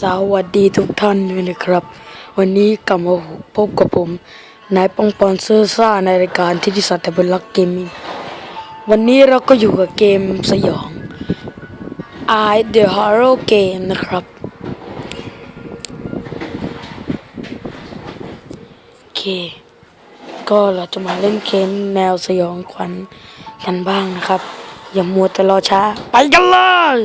สวัสดีทุกท่านด้วยนะครับ วันนี้กลับมาพบกับผมนายปองปอนเซอร์ซ่าในรายการที่ดิสัตแต่บนลักเกมมิ่งวันนี้เราก็อยู่กับเกมสยอง I The Horror Game นะครับโอเค ก็เราจะมาเล่นเกมแนวสยองขวัญกันบ้างนะครับ อย่ามัวแต่รอช้า ไปกันเลย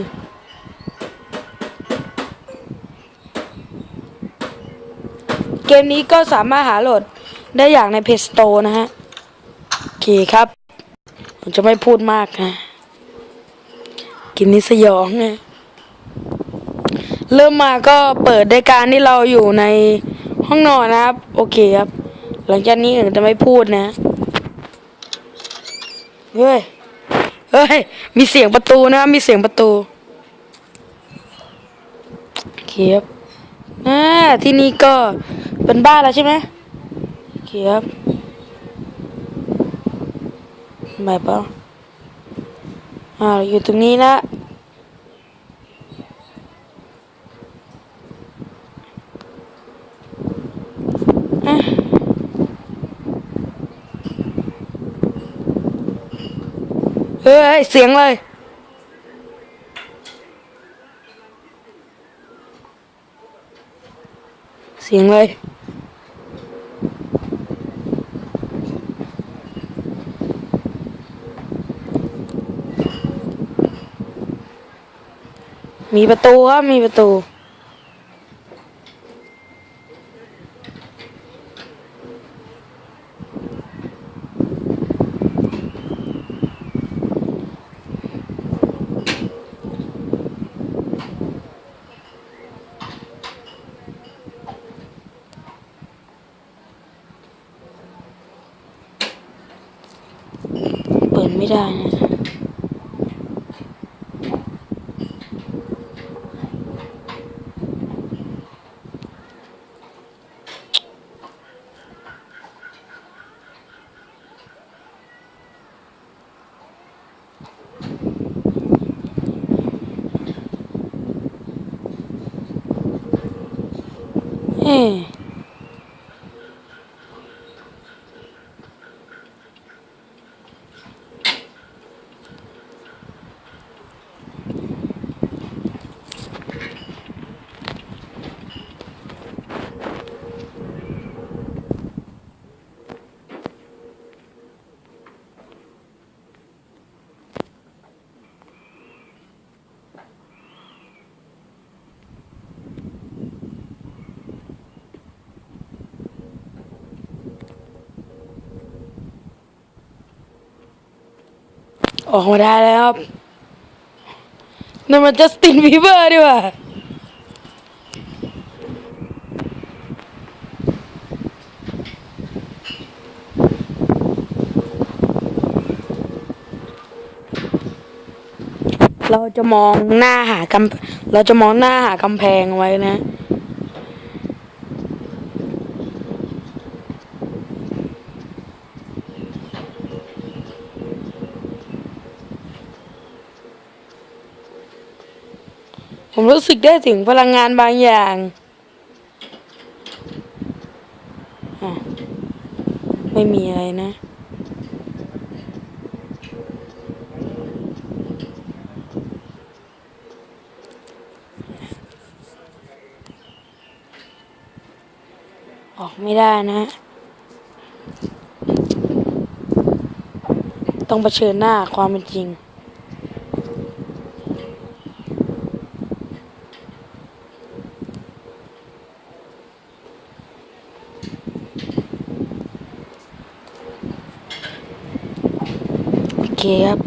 เกมนี้ก็สามารถหาโหลดได้อย่างใน Play Store นะฮะโอเคครับ ผมจะไม่พูดมากนะกมนี้สยองนะเริ่มมาก็เปิดด้วยการที่เราอยู่ในห้องนอนนะครับ โอเคครับ หลังจากนี้ผมจะไม่พูดนะเฮ้ยเฮ้ย มีเสียงประตูนะ มีเสียงประตูเคครับอ่าที่นี่ก็ เป็นบ้านแล้วใช่ไหมโอเคครับแบบเปล่าอ่าเราอยู่ตรงนี้นะอะเฮ้ย เสียงเลย เสียงเลย มีประตูครับมีประตู เปิดไม่ได้นะ เอออกมาได้แล้วครับนั่นมันจัสตินบีเบอร์ดีกว่าเราจะมองหน้าหากำเราจะมองหน้าหากำแพงไว้นะ รู้สึกได้ถึงพลังงานบางอย่าง ไม่มีอะไรนะออกไม่ได้นะ ต้องเผชิญหน้าความเป็นจริง คครับ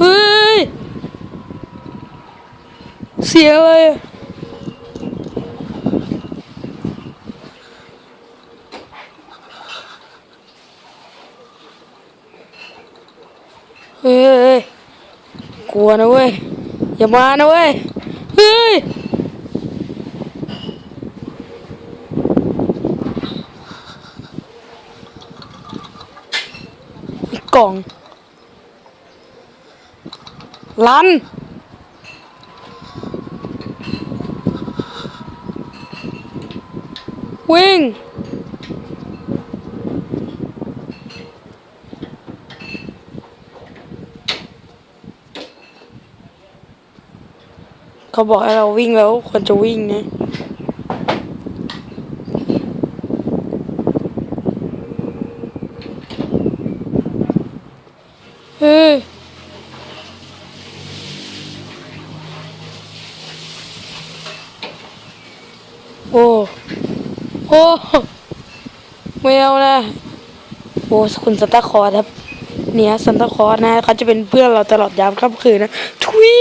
เฮ้ย เสียเสีย เฮ้ยกลัวนะเว้ย อย่ามานะเว้ย เฮ้ยกล่องลันวิ่ง เขาบอกให้เราวิ่งแล้วควรจะวิ่งนะ เฮ้ยโอ้โอ้ไม่เอานะโอ้คุณซันตาคอร์ครับ เนี่ยซันตาคอร์นะเขาจะเป็นเพื่อนเราตลอดยามค่ำคืนนะ ทุย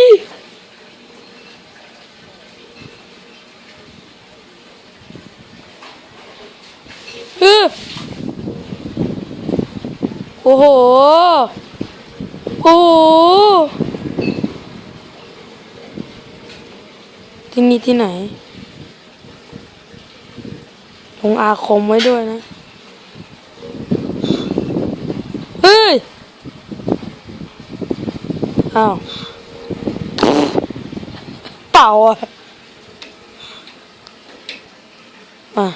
เออโอ้โห โอ้โหที่นี่ที่ไหนลงอาคมไว้ด้วยนะ เฮ้ย อ้าวเต่าอะมา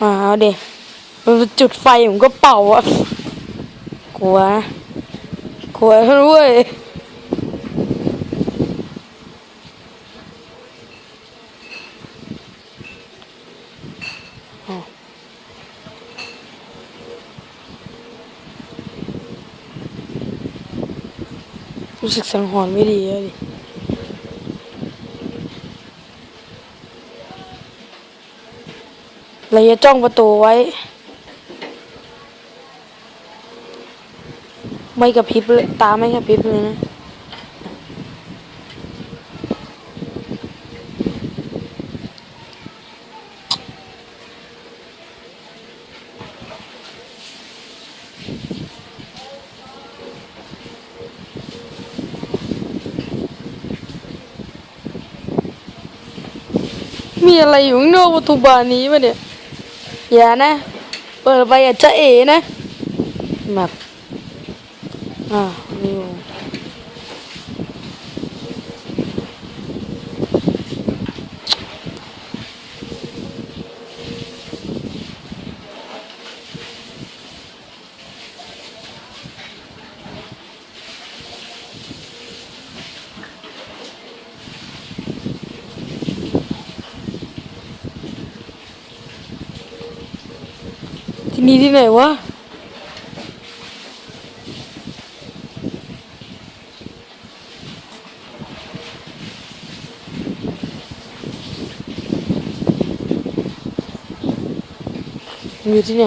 มาเอาเด็มันจุดไฟผมก็เป่าอะกลัวกลัวด้วยรู้สึกสังหรณ์ไม่ดีอะดิ เราจะจ้องประตูไว้ ไม่กระพริบเลยตาไม่กระพริบเลยนะมีอะไรอยู่ข้างนอกประตูบานนี้ปะเนี่ย อย่านะ เปิดไปอย่าจะเอนะแบบอ่านี่อยู่ ที่นี่ที่ไหนวะอยู่ที่ไหน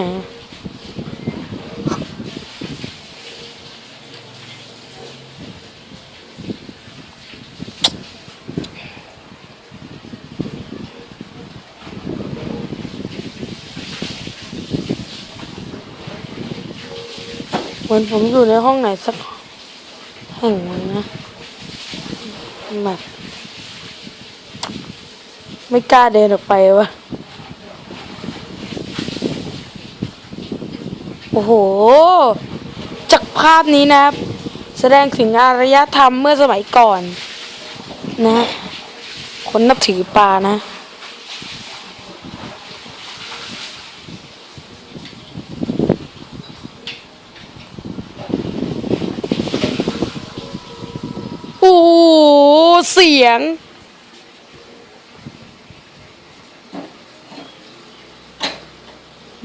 อนผมอยู่ในห้องไหนสักแห่งหนึงนะแบบไม่กล้าเดินออกไปวะโอ้โห จากภาพนี้นะครับ แสดงถึงอารยธรรมเมื่อสมัยก่อน นะ คนนับถือปลานะ โอ้โห เสียง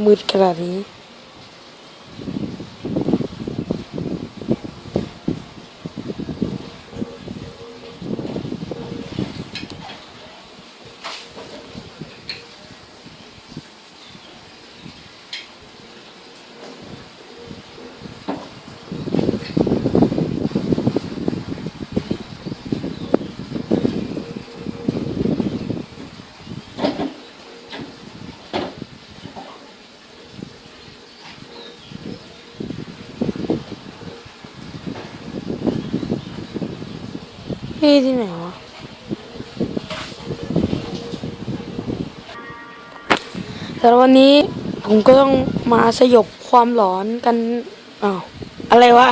มืดขนาดนี้ ที่ที่ไหนวะ แต่วันนี้ผมก็ต้องมาสยบความหลอนกันอ้าวอะไรวะ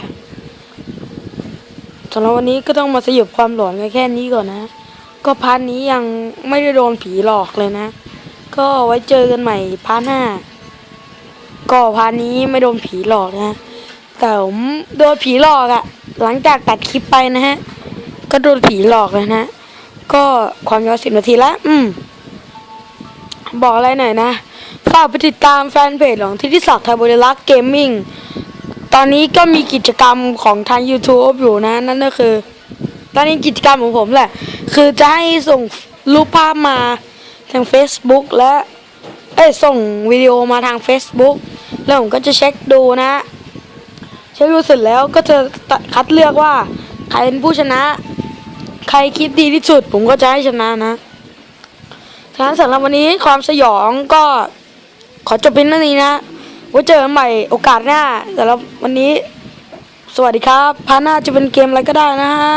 สำหรับวันนี้ก็ต้องมาสยบความหลอนกันแค่นี้ก่อนนะ ก็พาร์ทนี้ยังไม่ได้โดนผีหลอกเลยนะ ก็ไว้เจอกันใหม่พาร์ทหน้า ก็พาร์ทนี้ไม่โดนผีหลอกนะแต่ผมโดนผีหลอกอะหลังจากตัดคลิปไปนะฮะ ก็โดนผีหลอกเลยนะ ก็ความยาวสิบนาทีละ อืม บอกอะไรหน่อยนะ ฝากไปติดตามแฟนเพจของทิติศักดิ์ไทยบริลักษ์เกมมิ่ง ตอนนี้ก็มีกิจกรรมของทาง YouTube อยู่นะ นั่นก็คือ ตอนนี้กิจกรรมของผมแหละ คือจะให้ส่งรูปภาพมาทาง Facebook และ เอ้ย ส่งวิดีโอมาทาง Facebook แล้วผมก็จะเช็คดูนะเช็คดูเสร็จแล้วก็จะคัดเลือกว่าใครเป็นผู้ชนะ ใครคิดดีที่สุด ผมก็จะให้ชนะนะฉะนั้นสำหรับวันนี้ความสยองก็ขอจบเป็นเท่านี้นะไว้เจอกันใหม่โอกาสหน้าสำหรับวันนี้ สวัสดีครับพาร์ทหน้าจะเป็นเกมอะไรก็ได้นะฮะ